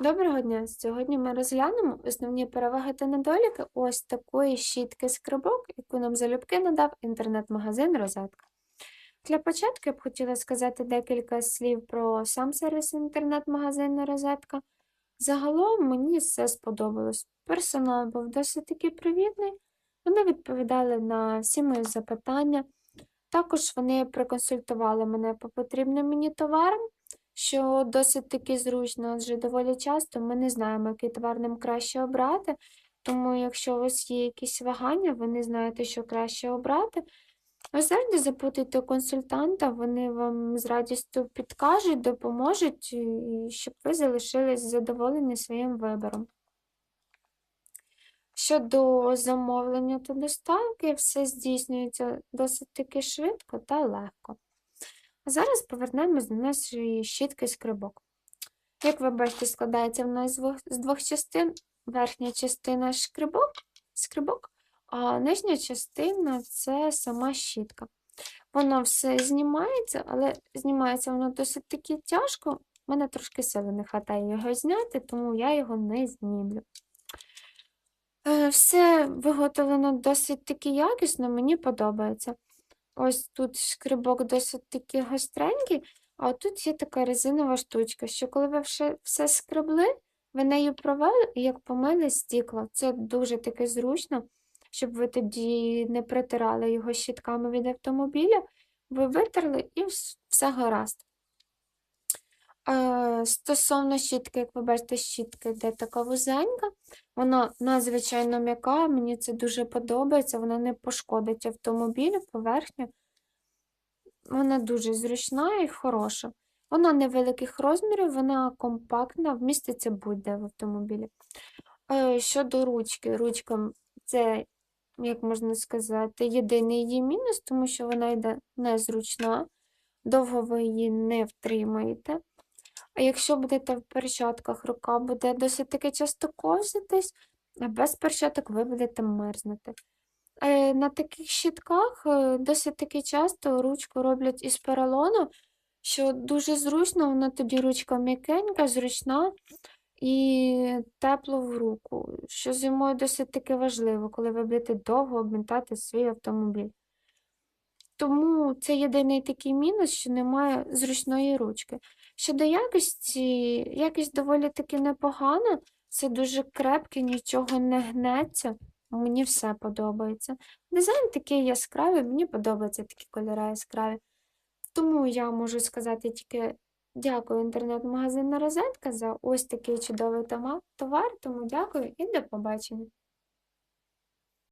Доброго дня! Сьогодні ми розглянемо основні переваги та недоліки ось такої щітки скрибок, яку нам залюбки надав інтернет-магазин Розетка. Для початку я б хотіла сказати декілька слів про сам сервіс інтернет-магазину Розетка. Загалом мені все сподобалось. Персонал був досить таки привітний, вони відповідали на всі мої запитання. Також вони проконсультували мене по потрібним мені товарам що досить таки зручно, адже доволі часто ми не знаємо, який товар нам краще обрати. Тому, якщо у вас є якісь вагання, ви не знаєте, що краще обрати, ви запитуйте консультанта, вони вам з радістю підкажуть, допоможуть, щоб ви залишились задоволені своїм вибором. Щодо замовлення та доставки, все здійснюється досить таки швидко та легко. А зараз повернемось до нашої щітки скрибок. Як ви бачите, складається вона з двох, частин. Верхня частина шкрибок, скрибок, а нижня частина це сама щітка. Воно все знімається, але знімається воно досить таки тяжко. У мене трошки сили не вистачає його зняти, тому я його не знімлю. Е, все виготовлено досить таки якісно, мені подобається. Ось тут шкрибок досить такий гостренький, а тут є така резинова штучка, що коли ви все, скребли, ви нею провели і як мене, стікло. Це дуже таке зручно, щоб ви тоді не притирали його щітками від автомобіля, ви витерли і все гаразд. Е, Стосовно щітки, як ви бачите, щітка йде така вузенька, вона надзвичайно м'яка, мені це дуже подобається, вона не пошкодить автомобіль, поверхню. Вона дуже зручна і хороша. Вона невеликих розмірів, вона компактна, вміститься будь-де в автомобілі. Е, Щодо ручки, ручка це, як можна сказати, єдиний її мінус, тому що вона йде незручна, довго ви її не втримаєте. А якщо будете в перчатках, рука буде досить таки часто ковзатись, а без перчаток ви будете мерзнути. Е, На таких щітках е, досить таки часто ручку роблять із поролону, що дуже зручно, вона тоді ручка м'якенька, зручна і тепло в руку, що зимою досить таки важливо, коли ви будете довго обмітати свій автомобіль. Тому це єдиний такий мінус, що немає зручної ручки. Щодо якості, якість доволі таки непогана, це дуже крепке, нічого не гнеться. Мені все подобається. Дизайн такий яскравий, мені подобаються такі кольори яскраві. Тому я можу сказати тільки дякую інтернет-магазину Розетка за ось такий чудовий товар, тому дякую і до побачення.